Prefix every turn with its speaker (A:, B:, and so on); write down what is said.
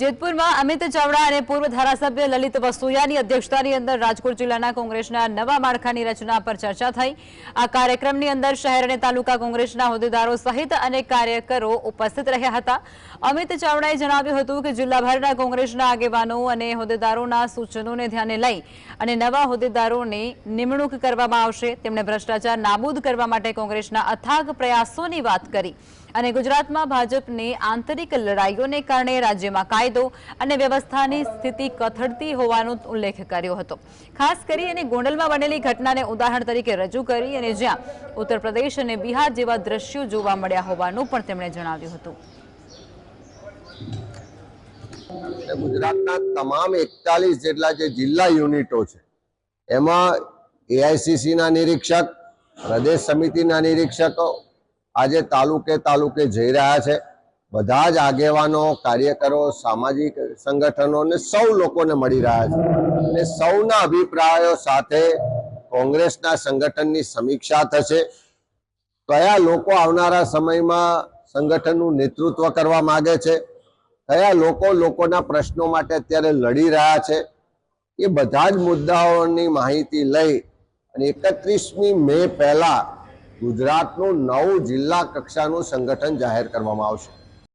A: જેતપુરમાં અમિત ચાવડા અને પૂર્વ ધારાસભ્ય લલિત વસુયાની અધ્યક્ષતાની અંદર રાજકોટ જિલ્લાના કોંગ્રેસના નવા માળખાની રચના પર ચર્ચા થઈ. આ કાર્યક્રમની અંદર શહેર અને તાલુકા કોંગ્રેસના હોદ્દેદારો સહિત અનેક કાર્યકરો ઉપસ્થિત રહ્યા હતા. અમિત ચાવડાએ જણાવ્યું હતું કે જિલ્લાભરના કોંગ્રેસના આગેવાનો અને હોદ્દેદારોના સૂચનોને ધ્યાને લઈ અને નવા હોદ્દેદારોની નિમણૂક કરવામાં આવશે. તેમણે ભ્રષ્ટાચાર નાબૂદ કરવા માટે કોંગ્રેસના અથાગ પ્રયાસોની વાત કરી. અને ગુજરાતમાં ભાજપની આંતરિક લડાઈઓને કારણે રાજ્યમાં કાયદો અને વ્યવસ્થાની સ્થિતિ કથળતી હોવાનો ઉલ્લેખ કર્યો હતો. ખાસ કરી અને ગોંડલમાં બનેલી ઘટનાને ઉદાહરણ તરીકે રજૂ કરી અને જ્યાં ઉત્તર પ્રદેશ અને બિહાર જેવા દ્રશ્યો જોવા મળ્યા હોવાનું પણ તેમણે જણાવ્યું હતું.
B: ગુજરાતના તમામ એકતાલીસ જેટલા જે જિલ્લા યુનિટો છે, એમાં એઆઈસીસીના નિરીક્ષક, પ્રદેશ સમિતિના નિરીક્ષકો આજે તાલુકે તાલુકે જઈ રહ્યા છે. બધા જ આગેવાનો, કાર્યકરો, સામાજિક સંગઠનો ને સૌ લોકોને મળી રહ્યા છે. અને સૌના અભિપ્રાયો સાથે કોંગ્રેસના સંગઠનની સમીક્ષા થશે. કયા લોકો આવનારા સમયમાં સંગઠનનું નેતૃત્વ કરવા માગે છે? કયા લોકો લોકોના પ્રશ્નો માટે અત્યારે લડી રહ્યા છે? એ બધા જ મુદ્દાઓની માહિતી લઈ અને એકત્રીસમી મે પહેલા ગુજરાતનું નવું જિલ્લા કક્ષાનું સંગઠન જાહેર કરવામાં આવશે.